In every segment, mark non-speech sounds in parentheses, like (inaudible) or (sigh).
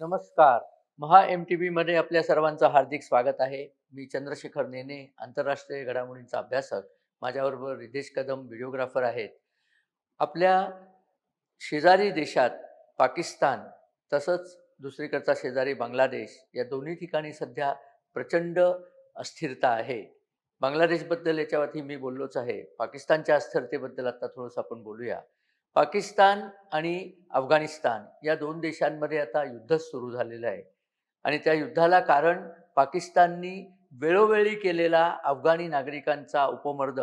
नमस्कार. महा M T व्हीमध्ये आपल्या सर्वांचं हार्दिक स्वागत आहे. मी चंद्रशेखर नेने आंतरराष्ट्रीय घडामोडींचा अभ्यासक. माझ्याबरोबर रितेश कदम व्हिडिओग्राफर आहेत. आपल्या शेजारी देशात पाकिस्तान तसंच दुसरीकडचा शेजारी बांगलादेश या दोन्ही ठिकाणी सध्या प्रचंड अस्थिरता आहे. बांगलादेशबद्दल याच्यावरती मी बोललोच आहे. पाकिस्तानच्या अस्थिरतेबद्दल आता थोडंसं आपण बोलूया. पाकिस्तान आणि अफगाणिस्तान या दोन देशांमध्ये आता युद्ध सुरू झालेलं आहे. आणि त्या युद्धाला कारण पाकिस्ताननी वेळोवेळी केलेला अफगाणी नागरिकांचा उपमर्द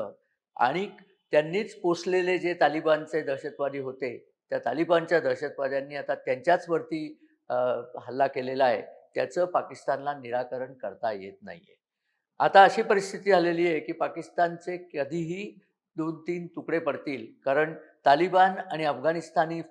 आणि त्यांनीच पोचलेले जे तालिबानचे दहशतवादी होते त्या तालिबानच्या दहशतवाद्यांनी आता त्यांच्याचवरती हल्ला केलेला आहे. त्याचं पाकिस्तानला निराकरण करता येत नाही आहे आता अशी परिस्थिती आलेली आहे की पाकिस्तानचे कधीही दोन तीन तुकडे पडतील. कारण तालिबान आणि अफगाणिस्तानी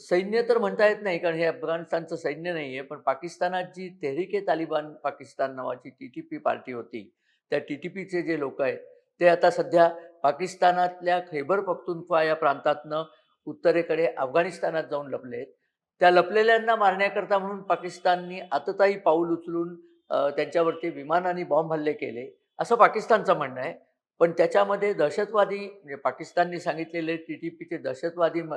सैन्य तर म्हणता येत नाही कारण हे अफगाणिस्तानचं सैन्य नाही आहे पण पाकिस्तानात जी तेहरिके तालिबान पाकिस्तान नावाची टी टी पी पार्टी होती त्या टी टी पीचे जे लोक आहेत ते आता सध्या पाकिस्तानातल्या खैबर पख्तुनख्वा या प्रांतातनं उत्तरेकडे अफगाणिस्तानात जाऊन लपलेत त्या लपलेल्यांना मारण्याकरता म्हणून पाकिस्ताननी आतताही पाऊल उचलून त्यांच्यावरती विमानाने बॉम्ब हल्ले केले असं पाकिस्तानचं म्हणणं आहे. पण त्याच्यामध्ये दहशतवादी म्हणजे पाकिस्तानने सांगितलेले टी टी पीचे दहशतवादी म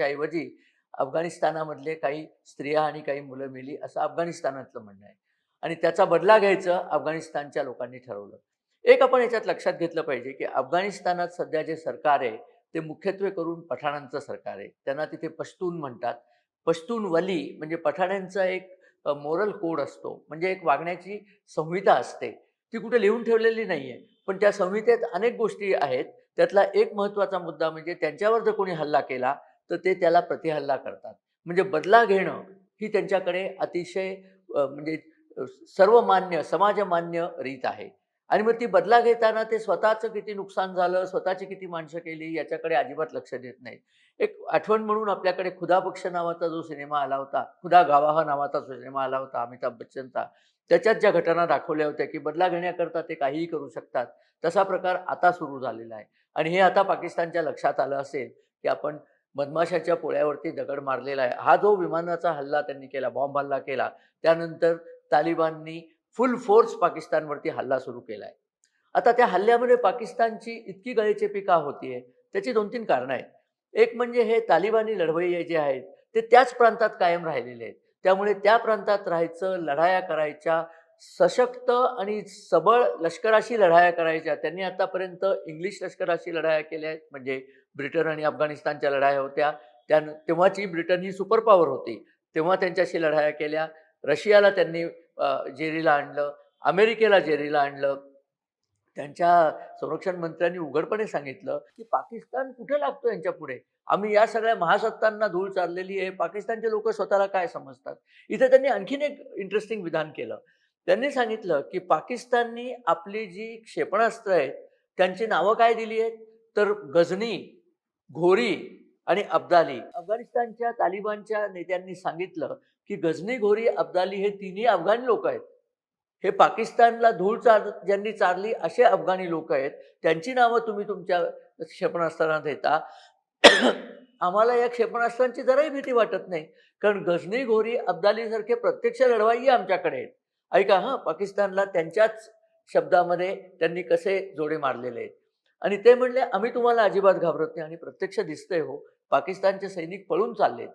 ऐवजी अफगाणिस्तानामधले काही स्त्रिया आणि काही मुलं मेली असं अफगाणिस्तानातलं म्हणणं आहे. आणि त्याचा बदला घ्यायचं अफगाणिस्तानच्या लोकांनी ठरवलं. एक आपण याच्यात लक्षात घेतलं पाहिजे की अफगाणिस्तानात सध्या जे सरकार आहे ते मुख्यत्वे करून पठाणांचं सरकार आहे. त्यांना तिथे पश्तून म्हणतात. पश्तून वली म्हणजे पठाण्यांचा एक मोरल कोड असतो. म्हणजे एक वागण्याची संहिता असते. ती कुठे लिहून ठेवलेली नाही आहे पण त्या संहितेत अनेक गोष्टी आहेत. त्यातला एक महत्त्वाचा मुद्दा म्हणजे त्यांच्यावर जर कोणी हल्ला केला तर ते त्याला प्रतिहल्ला करतात. म्हणजे बदला घेणं ही त्यांच्याकडे अतिशय म्हणजे सर्वमान्य समाजमान्य रीत आहे. आणि मग ती बदला घेताना ते स्वतःचं किती नुकसान झालं स्वतःची किती माणसं केली याच्याकडे अजिबात लक्ष देत नाही एक आठवण म्हणून आपल्याकडे खुदा पक्ष नावाचा जो सिनेमा आला होता खुदा गावाह नावाचा जो सिनेमा आला होता अमिताभ बच्चनचा त्याच्यात ज्या घटना दाखवल्या होत्या की बदला घेण्याकरता ते काहीही करू शकतात तसा प्रकार आता सुरू झालेला आहे. आणि हे आता पाकिस्तानच्या लक्षात आलं असेल की आपण मधमाशाच्या पोळ्यावरती दगड मारलेला आहे. हा जो विमानाचा हल्ला त्यांनी केला बॉम्ब हल्ला केला त्यानंतर तालिबाननी फुल फोर्स पाकिस्तानवरती हल्ला सुरू केला आहे आता त्या हल्ल्यामध्ये पाकिस्तानची इतकी गळेचेपी का होतीये त्याची दोन तीन कारणं आहेत. एक म्हणजे हे तालिबानी लढवय्ये जे आहेत ते त्याच प्रांतात कायम राहिलेले आहेत. त्यामुळे त्या प्रांतात राहायचं लढाया करायच्या सशक्त आणि सबळ लष्कराशी लढाया करायच्या त्यांनी आतापर्यंत इंग्लिश लष्कराशी लढाया केल्या आहेत म्हणजे ब्रिटन आणि अफगाणिस्तानच्या लढाया होत्या. त्या तेव्हाची ब्रिटन ही सुपर पॉवर होती तेव्हा त्यांच्याशी लढाया केल्या. रशियाला त्यांनी जेरीला आणलं अमेरिकेला जेरीला आणलं. त्यांच्या संरक्षण मंत्र्यांनी उघडपणे सांगितलं की पाकिस्तान कुठे लागतो यांच्या पुढे? आम्ही या सगळ्या महासत्तांना धूळ चाललेली आहे. पाकिस्तानचे लोक स्वतःला काय समजतात? इथे त्यांनी आणखीन एक इंटरेस्टिंग विधान केलं. त्यांनी सांगितलं की पाकिस्ताननी आपली जी क्षेपणास्त्र आहेत त्यांची नावं काय दिली आहेत? तर गझनी घोरी आणि अब्दाली. अफगाणिस्तानच्या तालिबानच्या नेत्यांनी सांगितलं की गझनी घोरी अब्दाली हे तिन्ही अफगाणी लोक आहेत. हे पाकिस्तानला धूळ चार ज्यांनी चारली असे अफगाणी लोक आहेत. त्यांची नावं तुम्ही तुमच्या क्षेपणास्त्रांना देता. (coughs) आम्हाला या क्षेपणास्त्रांची जराही भीती वाटत नाही. कारण गझनी घोरी अब्दालीसारखे प्रत्यक्ष लढवाई आमच्याकडे आहेत. ऐका हां पाकिस्तानला त्यांच्याच शब्दामध्ये त्यांनी कसे जोडे मारलेले आहेत? आणि ते म्हणले आम्ही तुम्हाला अजिबात घाबरत नाही आणि प्रत्यक्ष दिसतंय हो. पाकिस्तानचे सैनिक पळून चाललेत.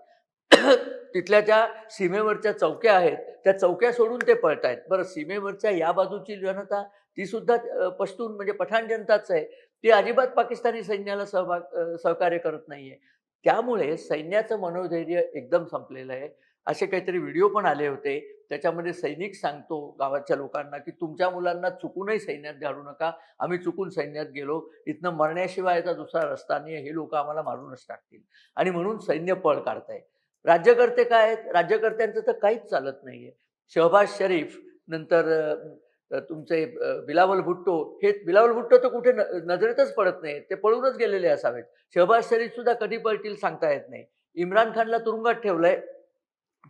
तिथल्या ज्या सीमेवरच्या चौक्या आहेत त्या चौक्या सोडून ते पळत आहेत बरं सीमेवरच्या या बाजूची जनता ती सुद्धा पश्तून म्हणजे पठाण जनताच आहे. ती अजिबात पाकिस्तानी सैन्याला सहभाग सहकार्य करत नाहीये. त्यामुळे सैन्याचं मनोधैर्य एकदम संपलेलं आहे. असे काहीतरी व्हिडिओ पण आले होते. त्याच्यामध्ये सैनिक सांगतो गावाच्या लोकांना की तुमच्या मुलांना चुकूनही सैन्यात घालू नका. आम्ही चुकून सैन्यात गेलो. इथनं मरण्याशिवायचा दुसरा रस्ता नाही हे लोक आम्हाला मारूनच टाकतील. आणि म्हणून सैन्य पळ काढताय राज्यकर्ते काय आहेत? राज्यकर्त्यांचं तर काहीच चालत नाही आहे शहबाज शरीफ नंतर तुमचे बिलावल भुट्टो हे बिलावल भुट्टो तर कुठे न- नजरेतच पडत नाही ते पळूनच गेलेले असावेत. शहबाज शरीफ सुद्धा कधी पळतील सांगता येत नाही. इम्रान खानला तुरुंगात ठेवलंय.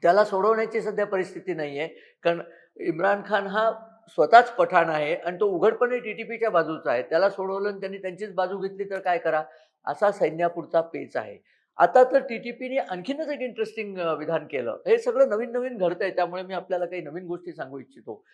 त्याला सोडवण्याची सध्या परिस्थिती नाही आहे कारण इम्रान खान हा स्वतःच पठाण आहे आणि तो उघडपणे टी टी पीच्या बाजूचा आहे. त्याला सोडवलं आणि त्यांनी त्यांचीच बाजू घेतली तर काय करा? असा सैन्यापुढचा पेच आहे. आता तर टी-टी-पीने आणखीनच एक इंटरेस्टिंग विधान केलं. हे सगळं नवीन-नवीन घडतंय त्यामुळे मी आपल्याला काही नवीन गोष्टी सांगू इच्छितो.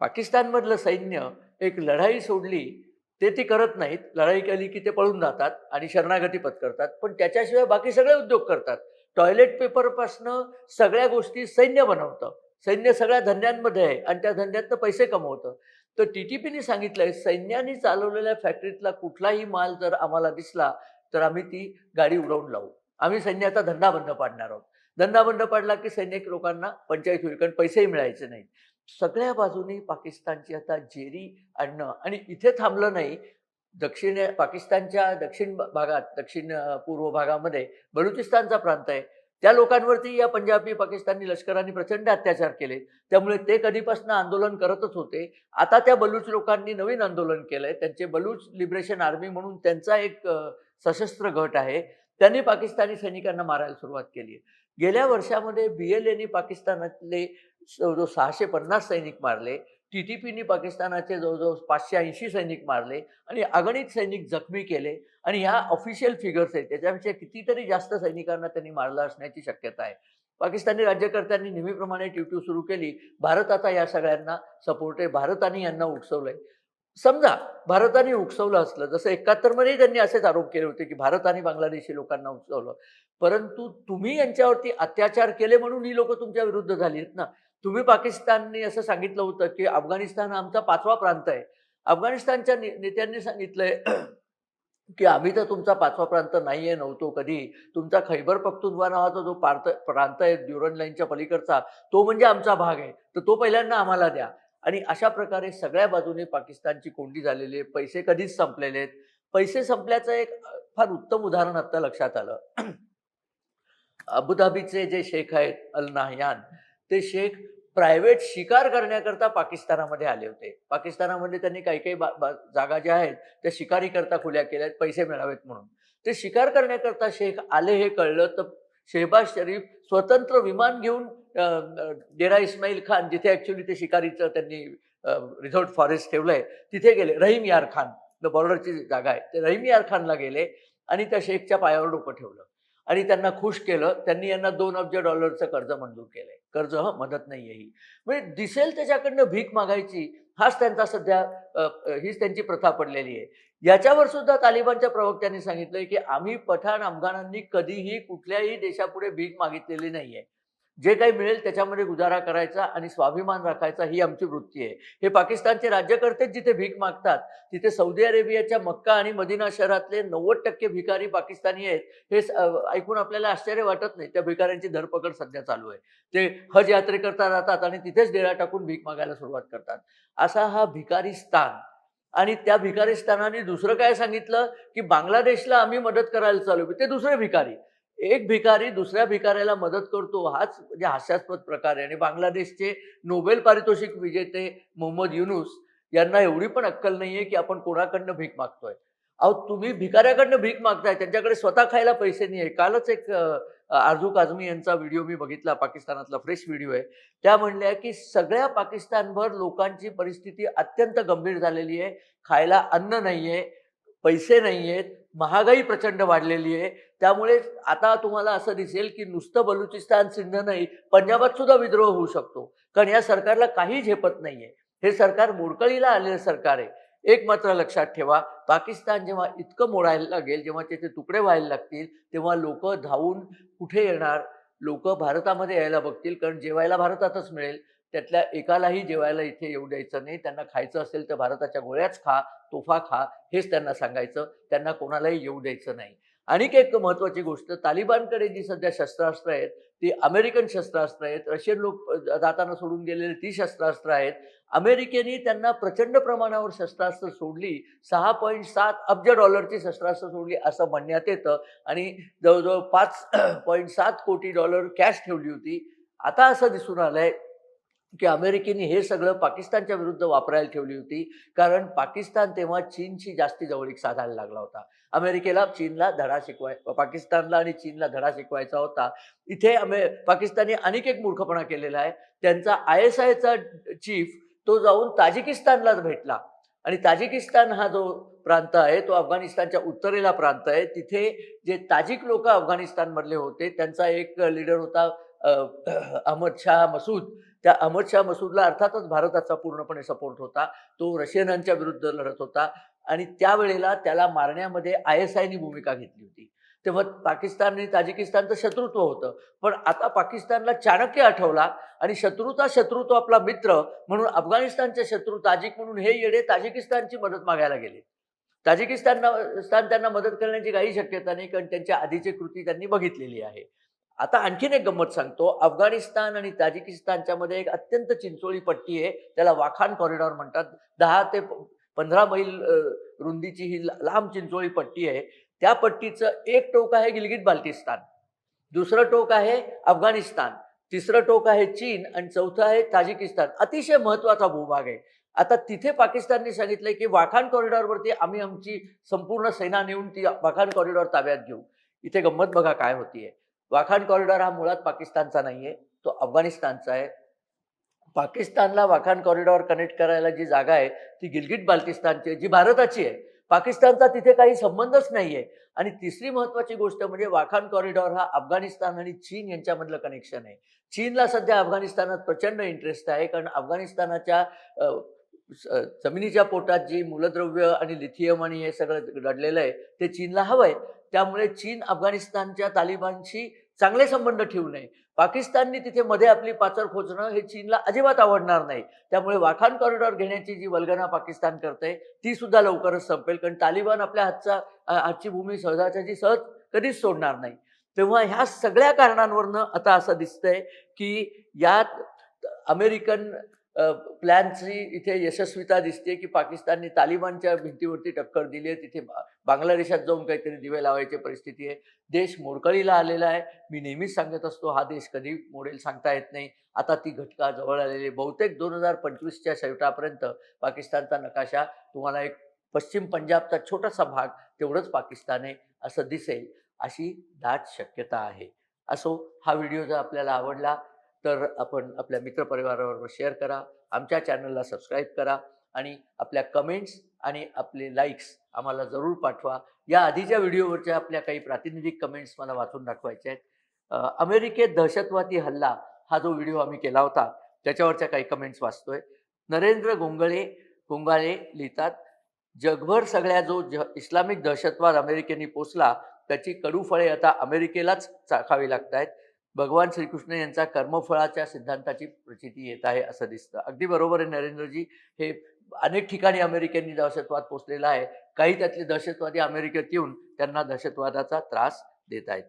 पाकिस्तानमधलं सैन्य एक लढाई सोडली, ते ती करत नाहीत. लढाई केली की ते पळून जातात आणि शरणागती पत्करतात. पण त्याच्याशिवाय बाकी सगळे उद्योग करतात. टॉयलेट पेपरपासनं सगळ्या गोष्टी सैन्य बनवतं. सैन्य सगळ्या धंद्यांमध्ये आहे आणि त्या धंद्यातनं पैसे कमवतं. तर टी-टी-पीने सांगितलंय सैन्याने चालवलेल्या फॅक्टरीतला कुठलाही माल जर आम्हाला दिसला, तर आम्ही ती गाडी उडवून लावू. आम्ही सैन्याचा धंदा बंद पाडणार आहोत. धंदा बंद पाडला की सैनिक लोकांना पंचायत होईल कारण पैसेही मिळायचे नाही सगळ्या बाजूनी पाकिस्तानची आता जेरी आणणं आणि इथे थांबलं नाही. दक्षिण पाकिस्तानच्या दक्षिण भागात, दक्षिण पूर्व भागामध्ये बलुचिस्तानचा प्रांत आहे. त्या लोकांवरती या पंजाबी पाकिस्तानी लष्कराने प्रचंड अत्याचार केले. त्यामुळे ते कधीपासून आंदोलन करतच होते. आता त्या बलूच लोकांनी नवीन आंदोलन केलंय. त्यांचे बलूच लिबरेशन आर्मी म्हणून त्यांचा एक सशस्त्र गट आहे. त्यांनी पाकिस्तानी सैनिकांना मारायला सुरुवात केली गेल्या वर्षामध्ये बी एल एनी पाकिस्तानातले जो सहाशे पन्नास सैनिक मारले. टी-टी-पीने पाकिस्तानाचे जवळ-जवळ 580 सैनिक मारले आणि अगणित सैनिक जखमी केले आणि ह्या ऑफिशियल फिगर्स आहेत. त्याच्यापेक्षा कितीतरी जास्त सैनिकांना त्यांनी मारलं असण्याची शक्यता आहे. पाकिस्तानी राज्यकर्त्यांनी नेहमीप्रमाणे ट्यूट्यू सुरू केली. भारत आता या सगळ्यांना सपोर्ट आहे. भारताने यांना उकसवलंय. समजा भारताने उकसवलं असलं, जसं 71 मध्येही त्यांनी असेच आरोप केले होते, की भारताने बांगलादेशी लोकांना उकसवलं. परंतु तुम्ही यांच्यावरती अत्याचार केले म्हणून ही लोकं तुमच्या विरुद्ध झाली आहेत ना. तुम्ही पाकिस्तानने असं सांगितलं होतं, की अफगाणिस्तान आमचा पाचवा प्रांत आहे. अफगाणिस्तानच्या नेत्यांनी सांगितलंय, (clears throat) की आम्ही तर तुमचा पाचवा प्रांत नाहीये, नव्हतो कधी. तुमचा खैबर पख्तुनवा नावाचा जो प्रांत प्रांत आहे ड्युरन लाईनच्या पलीकडचा, तो म्हणजे आमचा भाग आहे. तर तो पहिल्यांदा आम्हाला द्या. आणि अशा प्रकारे सगळ्या बाजूने पाकिस्तानची कोंडी झालेली आहे. पैसे कधीच संपलेले आहेत. पैसे संपल्याचं एक फार उत्तम उदाहरण आता लक्षात आलं. (clears throat) अबुधाबीचे जे शेख आहेत अल नाहयान, ते शेख प्रायव्हेट शिकार करण्याकरता पाकिस्तानामध्ये आले होते. पाकिस्तानामध्ये त्यांनी काही-काही बा बा जागा ज्या आहेत, त्या शिकारीकरता खुल्या केल्या आहेत, पैसे मिळावेत म्हणून. ते शिकार करण्याकरता शेख आले हे कळलं, तर शेहबाज शरीफ स्वतंत्र विमान घेऊन डेरा इस्माईल खान जिथे ॲक्चुअली ते शिकारीचं त्यांनी रिझॉर्ट फॉरेस्ट ठेवलं आहे तिथे गेले. रहीम यार खान, बॉर्डरची जागा आहे. ते रहीम यार खानला गेले आणि त्या शेखच्या पायावर डोकं ठेवलं आणि त्यांना खुश केलं. त्यांनी यांना दोन अब्ज डॉलरचं कर्ज मंजूर केलंय. कर्ज हं, मदत नाहीये ही. म्हणजे दिसेल त्याच्याकडनं भीक मागायची, हाच त्यांचा सध्या हीच त्यांची प्रथा पडलेली आहे. याच्यावर सुद्धा तालिबानच्या प्रवक्त्यांनी सांगितलंय, की आम्ही पठाण अफगाणांनी कधीही कुठल्याही देशापुढे भीक मागितलेली नाहीये. जे काही मिळेल त्याच्यामध्ये गुजारा करायचा आणि स्वाभिमान राखायचा ही आमची वृत्ती आहे. हे पाकिस्तानचे राज्यकर्तेच जिथे भीक मागतात, तिथे सौदी अरेबियाच्या मक्का आणि मदिना शहरातले 90% भिकारी पाकिस्तानी आहेत. हे ऐकून आपल्याला आश्चर्य वाटत नाही. त्या भिकाऱ्यांची धरपकड सध्या चालू आहे. ते हज यात्रेकरता जातात आणि तिथेच डेरा टाकून भीक मागायला सुरुवात करतात. असा हा भिकारिस्तान आणि त्या भिकारिस्तानाने दुसरं काय सांगितलं, की बांगलादेशला आम्ही मदत करायला चालू ते दुसरे भिकारी. एक भिकारी दुसऱ्या भिकाऱ्याला मदत करतो हाच म्हणजे हास्यास्पद प्रकार आहे आणि बांगलादेशचे नोबेल पारितोषिक विजेते मोहम्मद युनूस यांना एवढी पण अक्कल नाहीये, की आपण कोणाकडनं भीक मागतोय. अहो तुम्ही भिकाऱ्याकडनं भीक मागताय, त्यांच्याकडे स्वतः खायला पैसे नाही आहे कालच एक आरजू काझमी यांचा व्हिडिओ मी बघितला पाकिस्तानातला फ्रेश व्हिडिओ आहे. त्या म्हणल्या, की सगळ्या पाकिस्तानभर लोकांची परिस्थिती अत्यंत गंभीर झालेली आहे. खायला अन्न नाहीये, पैसे नाही आहेत महागाई प्रचंड वाढलेली आहे. त्यामुळे आता तुम्हाला असं दिसेल, की नुसतं बलुचिस्तान, सिंध नाही, पंजाबात सुद्धा विद्रोह होऊ शकतो. कारण या सरकारला काही झेपत नाहीये. हे सरकार मोडकळीला आलेलं सरकार आहे. एक मात्र लक्षात ठेवा, पाकिस्तान जेव्हा इतकं मोडायला लागेल, जेव्हा त्याचे तुकडे व्हायला लागतील, तेव्हा लोक धावून कुठे येणार? लोक भारतामध्ये यायला बघतील. कारण जेवायला भारतातच मिळेल. त्यातल्या एकालाही जेवायला इथे येऊ द्यायचं नाही. त्यांना खायचं असेल तर भारताच्या गोळ्याच खा, तोफा खा, हेच त्यांना सांगायचं. त्यांना कोणालाही येऊ द्यायचं नाही. आणिक एक महत्त्वाची गोष्ट, तालिबानकडे जी सध्या शस्त्रास्त्र आहेत, ती अमेरिकन शस्त्रास्त्र आहेत. रशियन लोक जाताना सोडून गेलेली ती शस्त्रास्त्र आहेत. अमेरिकेने त्यांना प्रचंड प्रमाणावर शस्त्रास्त्र सोडली. 6.7 अब्ज डॉलरची शस्त्रास्त्र सोडली असं म्हणण्यात येतं आणि जवळजवळ पाच (clears throat) पॉईंट सात कोटी डॉलर कॅश ठेवली होती. आता असं दिसून आलंय, की अमेरिकेने हे सगळं पाकिस्तानच्या विरुद्ध वापरायला ठेवली होती. कारण पाकिस्तान तेव्हा चीनशी जास्ती जवळीक साधायला लागला होता. अमेरिकेला चीनला धडा शिकवाय पाकिस्तानला आणि चीनला धडा शिकवायचा होता. इथे अमे पाकिस्तानी अनेक एक मूर्खपणा केलेला आहे. त्यांचा आय-एस-आयचा चीफ तो जाऊन ताजिकिस्तानलाच भेटला. आणि ताजिकिस्तान हा जो प्रांत आहे तो अफगाणिस्तानच्या उत्तरेला प्रांत आहे. तिथे जे ताजिक लोक अफगाणिस्तानमधले होते त्यांचा एक लीडर होता अहमद शाह मसूद. त्या अहमद शाह मसूदला अर्थातच भारताचा पूर्णपणे सपोर्ट होता. तो रशियनांच्या विरुद्ध लढत होता. आणि त्यावेळेला त्याला मारण्यामध्ये आय एस आयनी भूमिका घेतली होती. तेव्हा पाकिस्तान आणि ताजिकिस्तानचं शत्रुत्व होतं. पण आता पाकिस्तानला चाणक्य आठवला आणि शत्रूचा शत्रू तो आपला मित्र म्हणून अफगाणिस्तानचे शत्रू ताजिक म्हणून हे येडे ताजिकिस्तानची मदत मागायला गेले. ताजिकिस्तानना त्यांना मदत करण्याची काही शक्यता नाही कारण त्यांच्या आधीची कृती त्यांनी बघितलेली आहे. आता आणखीन एक गंमत सांगतो. अफगाणिस्तान आणि ताजिकिस्तानच्या मध्ये एक अत्यंत चिंचोळी पट्टी आहे. त्याला वाखान कॉरिडॉर म्हणतात. दहा ते पंधरा मैल रुंदीची ही लांब चिंचोळी पट्टी आहे. त्या पट्टीचं एक टोक आहे गिलगिट बाल्टिस्तान. दुसरं टोक आहे अफगाणिस्तान. तिसरं टोक आहे चीन आणि चौथं आहे ताजिकिस्तान. अतिशय महत्त्वाचा भूभाग आहे. आता तिथे पाकिस्तानने सांगितलंय की वाखान कॉरिडॉरवरती आम्ही आमची संपूर्ण सेना नेऊन ती वाखान कॉरिडॉर ताब्यात घेऊ. इथे गंमत बघा काय होतीये. वाखान कॉरिडॉर हा मुळात पाकिस्तानचा नाहीये तो अफगाणिस्तानचा आहे. पाकिस्तानला वाखान कॉरिडॉर कनेक्ट करायला जी जागा आहे ती गिलगिट बाल्टिस्तानची आहे जी भारताची आहे. पाकिस्तानचा तिथे काही संबंधच नाहीये. आणि तिसरी महत्वाची गोष्ट म्हणजे वाखान कॉरिडॉर हा अफगाणिस्तान आणि चीन यांच्यामधलं कनेक्शन आहे. चीनला सध्या अफगाणिस्तानात प्रचंड इंटरेस्ट आहे कारण अफगाणिस्तानाच्या जमिनीच्या पोटात जी मूलद्रव्य आणि लिथियम आणि हे सगळं घडलेलं आहे ते चीनला हवंय. त्यामुळे चीन अफगाणिस्तानच्या तालिबानशी चांगले संबंध ठेवू नये. पाकिस्तानने तिथे मध्ये आपली पाचर खोचणं हे चीनला अजिबात आवडणार नाही. त्यामुळे वाखान कॉरिडॉर घेण्याची जी वल्गना पाकिस्तान करते ती सुद्धा लवकरच संपेल. कारण तालिबान आपल्या हातचा आजची भूमी भूमी सहजाची सहज कधीच सोडणार नाही. तेव्हा ह्या सगळ्या कारणांवरनं आता असं दिसतंय की यात अमेरिकन प्लॅनची इथे यशस्वीता दिसते की पाकिस्तानने तालिबानच्या भिंतीवरती टक्कर दिली आहे. तिथे बांगलादेशात जाऊन काहीतरी दिवे लावायची परिस्थिती आहे. देश मोडकळीला आलेला आहे. मी नेहमीच सांगत असतो हा देश कधी मोडेल सांगता येत नाही. आता ती घटका जवळ आलेली आहे. बहुतेक दोन हजार पंचवीसच्या शेवटापर्यंत पाकिस्तानचा नकाशा तुम्हाला एक पश्चिम पंजाबचा छोटासा भाग तेवढंच पाकिस्तान आहे असं दिसेल. अशी दाट शक्यता आहे. असो हा व्हिडिओ जर आपल्याला आवडला तर आपण आपल्या मित्रपरिवाराबरोबर शेअर करा आमच्या चॅनलला सबस्क्राईब करा आणि आपल्या कमेंट्स आणि आपले लाईक्स आम्हाला जरूर पाठवा. या आधीच्या व्हिडिओवरच्या आपल्या काही प्रातिनिधिक कमेंट्स मला वाचून दाखवायच्या आहेत अमेरिकेत दहशतवादी हल्ला हा जो व्हिडिओ आम्ही केला होता त्याच्यावरच्या काही कमेंट्स वाचतोय. नरेंद्र गोंगळे गोंगाळे लिहितात जगभर सगळ्या जो ज इस्लामिक दहशतवाद अमेरिकेने पोचला त्याची कडू फळे आता अमेरिकेलाच चाखावी लागत आहेत भगवान श्रीकृष्ण यांचा कर्मफळाच्या सिद्धांताची प्रचिती येत आहे असं दिसतं. अगदी बरोबर आहे नरेंद्रजी. हे अनेक ठिकाणी अमेरिकेने दहशतवाद पोचलेला आहे. काही त्यातले दहशतवादी अमेरिकेत येऊन त्यांना दहशतवादाचा त्रास देत आहेत.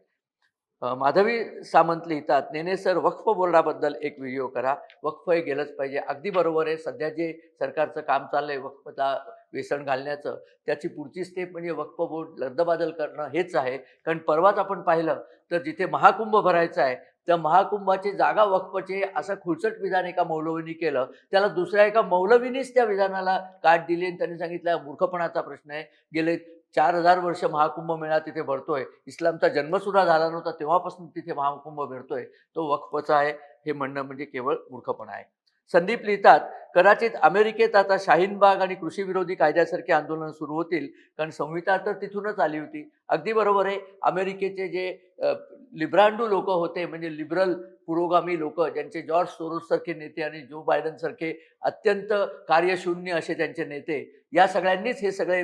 माधवी सामंत लिहितात नेने सर वक्फ बोर्डाबद्दल एक व्हिडिओ करा. वक्फ हे गेलंच पाहिजे. अगदी बरोबर आहे. सध्या जे सरकारचं काम चाललंय वक्फला वेसण घालण्याचं त्याची पुढची स्टेप म्हणजे वक्फ बोर्ड रद्दबादल करणं हेच आहे. कारण परवाच आपण पाहिलं तर जिथे महाकुंभ भरायचा आहे त्या महाकुंभाची जागा वक्फचे असं खुळचट विधान एका मौलवीने केलं. त्याला दुसऱ्या एका मौलवीनेच त्या विधानाला काट दिली आणि त्यांनी सांगितलं मूर्खपणाचा प्रश्न आहे. गेले चार हजार वर्ष महाकुंभ मेळा तिथे भरतोय. इस्लामचा जन्मसुद्धा झाला नव्हता तेव्हापासून तिथे महाकुंभ भरतोय. तो वक्फचा आहे हे म्हणणं म्हणजे केवळ मूर्खपणा आहे. संदीप लिहितात कदाचित अमेरिकेत आता शाहीनबाग आणि कृषी विरोधी कायद्यासारखी आंदोलनं सुरू होतील कारण संहिता तर तिथूनच आली होती. अगदी बरोबर आहे अमेरिकेचे जे लिब्रांडू लोक होते म्हणजे लिबरल पुरोगामी लोक ज्यांचे जॉर्ज सोरोस सारखे नेते आणि जो बायडन सारखे अत्यंत कार्यशून्य असे त्यांचे नेते या सगळ्यांनीच हे सगळे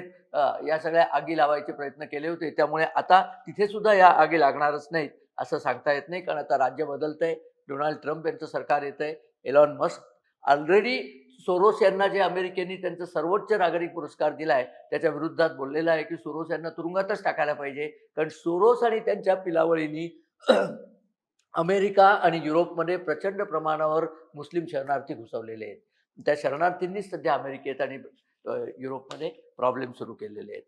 या सगळ्या आगी लावायचे प्रयत्न केले होते. त्यामुळे आता तिथे सुद्धा या आगी लागणारच नाहीत असं सांगता येत नाही कारण आता राज्य बदलतंय. डोनाल्ड ट्रम्प यांचं सरकार येतंय. एलॉन मस्क ऑलरेडी सोरोस यांना जे अमेरिकेने त्यांचा सर्वोच्च नागरिक पुरस्कार दिलाय त्याच्या विरुद्धात बोललेला आहे की सोरोस यांना तुरुंगातच टाकायला पाहिजे. कारण सोरोस आणि त्यांच्या पिलावळींनी (clears throat) अमेरिका आणि युरोपमध्ये प्रचंड प्रमाणावर मुस्लिम शरणार्थी घुसवलेले आहेत. त्या शरणार्थींनीच सध्या अमेरिकेत आणि युरोपमध्ये प्रॉब्लेम सुरू केलेले आहेत.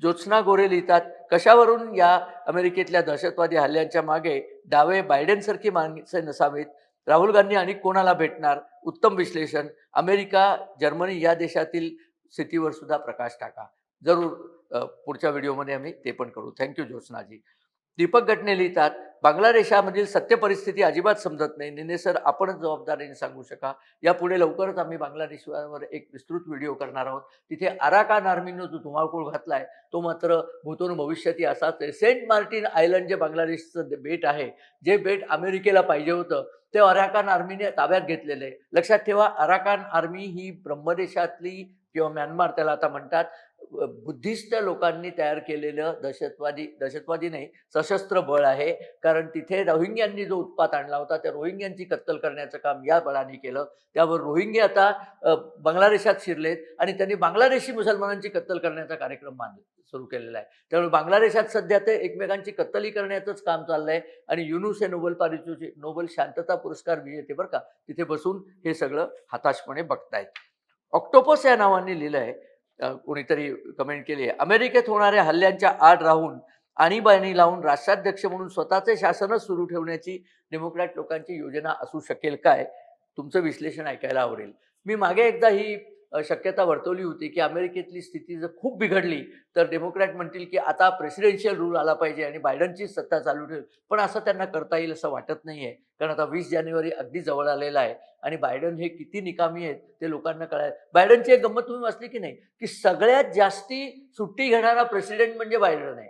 ज्योत्स्ना गोरे लिहितात कशावरून या अमेरिकेतल्या दहशतवादी हल्ल्यांच्या मागे डावे बायडेनसारखी माणसे नसावीत? राहुल गांधी आणि कोणाला भेटणार? उत्तम विश्लेषण. अमेरिका जर्मनी या देशातील स्थितीवर सुद्धा प्रकाश टाका. जरूर पुढच्या व्हिडिओमध्ये आम्ही ते पण करू. थँक्यू ज्योत्स्नाजी. दीपक घटने लिहितात बांगलादेशामधील सत्य परिस्थिती अजिबात समजत नाही. निने सर आपणच जबाबदारीने सांगू शका. यापुढे लवकरच आम्ही बांगलादेशवर एक विस्तृत व्हिडिओ करणार आहोत. तिथे अराकान आर्मीनं जो धुमाकूळ घातलाय तो मात्र भूतून भविष्याती असाच आहे. सेंट मार्टिन आयलंड जे बांगलादेशचं बेट आहे जे बेट अमेरिकेला पाहिजे होतं ते अराकान आर्मीने ताब्यात घेतलेलं आहे. लक्षात ठेवा अराकान आर्मी ही ब्रह्मदेशातली किंवा म्यानमार त्याला आता म्हणतात बुद्धिस्ट लोकांनी तयार केलेलं दहशतवादी दहशतवादी नाही सशस्त्र बळ आहे. कारण तिथे रोहिंग्यांनी जो उत्पात आणला होता त्या रोहिंग्यांची कत्तल करण्याचं काम या बळाने केलं. त्यावर रोहिंगे आता बांगलादेशात शिरलेत आणि त्यांनी बांगलादेशी मुसलमानांची कत्तल करण्याचा कार्यक्रम मान सुरू केलेला आहे. त्यामुळे बांगलादेशात सध्या ते एकमेकांची कत्तली करण्याचंच काम चाललंय आणि युनुस हे नोबेल पारितोषिक नोबेल शांतता पुरस्कार विजेते बरं का तिथे बसून हे सगळं हताशपणे बघतायत. ऑक्टोपस या नावाने लिहिलं आहे कोणीतरी कमेंट केली आहे. अमेरिकेत होणाऱ्या हल्ल्यांच्या आड राहून आणीबाणी लावून राष्ट्राध्यक्ष म्हणून स्वतःचे शासनच सुरू ठेवण्याची डेमोक्रॅट लोकांची योजना असू शकेल काय? तुमचं विश्लेषण ऐकायला आवडेल. मी मागे एकदा ही शक्यता वर्तवली होती की अमेरिकेतली स्थिती जर खूप बिघडली तर डेमोक्रॅट म्हणतील की आता प्रेसिडेन्शियल रूल आला पाहिजे आणि बायडनची सत्ता चालू ठेव. पण असं त्यांना करता येईल असं वाटत नाही आहे कारण आता वीस जानेवारी अगदी जवळ आलेला आहे आणि बायडन हे किती निकामी आहेत ते लोकांना कळायला बायडनची एक गंमत तुम्ही वाचली की नाही? की सगळ्यात जास्ती सुट्टी घेणारा प्रेसिडेंट म्हणजे बायडन आहे.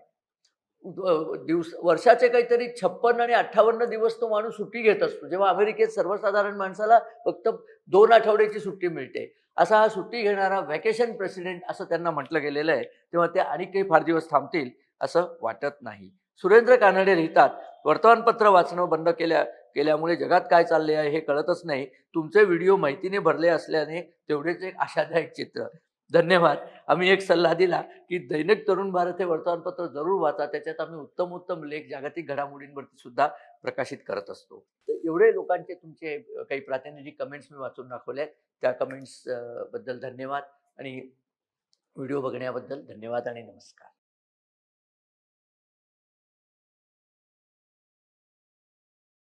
दिवस वर्षाचे काहीतरी छप्पन्न आणि अठ्ठावन्न दिवस तो माणूस सुट्टी घेत असतो. जेव्हा अमेरिकेत सर्वसाधारण माणसाला फक्त दोन आठवड्याची सुट्टी मिळते. असा हा सुट्टी घेणारा व्हॅकेशन प्रेसिडेंट असं त्यांना म्हटलं गेलेलं आहे. तेव्हा ते आणि काही फार दिवस थांबतील असं वाटत नाही. सुरेंद्र कानडे लिहितात वर्तमानपत्र वाचणं बंद केल्या केल्यामुळे जगात काय चालले आहे हे कळतच नाही. तुमचे व्हिडिओ माहितीने भरले असल्याने तेवढेच एक आशादायक चित्र. धन्यवाद. आम्ही एक सल्ला दिला की दैनिक तरुण भारत हे वर्तमानपत्र जरूर वाचा. त्याच्यात आम्ही उत्तम उत्तम लेख जागतिक घडामोडींवरती सुद्धा प्रकाशित करत असतो. तर एवढे लोकांचे तुमचे काही प्रातिनिधिक कमेंट्स मी वाचून दाखवले. त्या कमेंट्सबद्दल धन्यवाद आणि व्हिडिओ बघण्याबद्दल धन्यवाद आणि नमस्कार.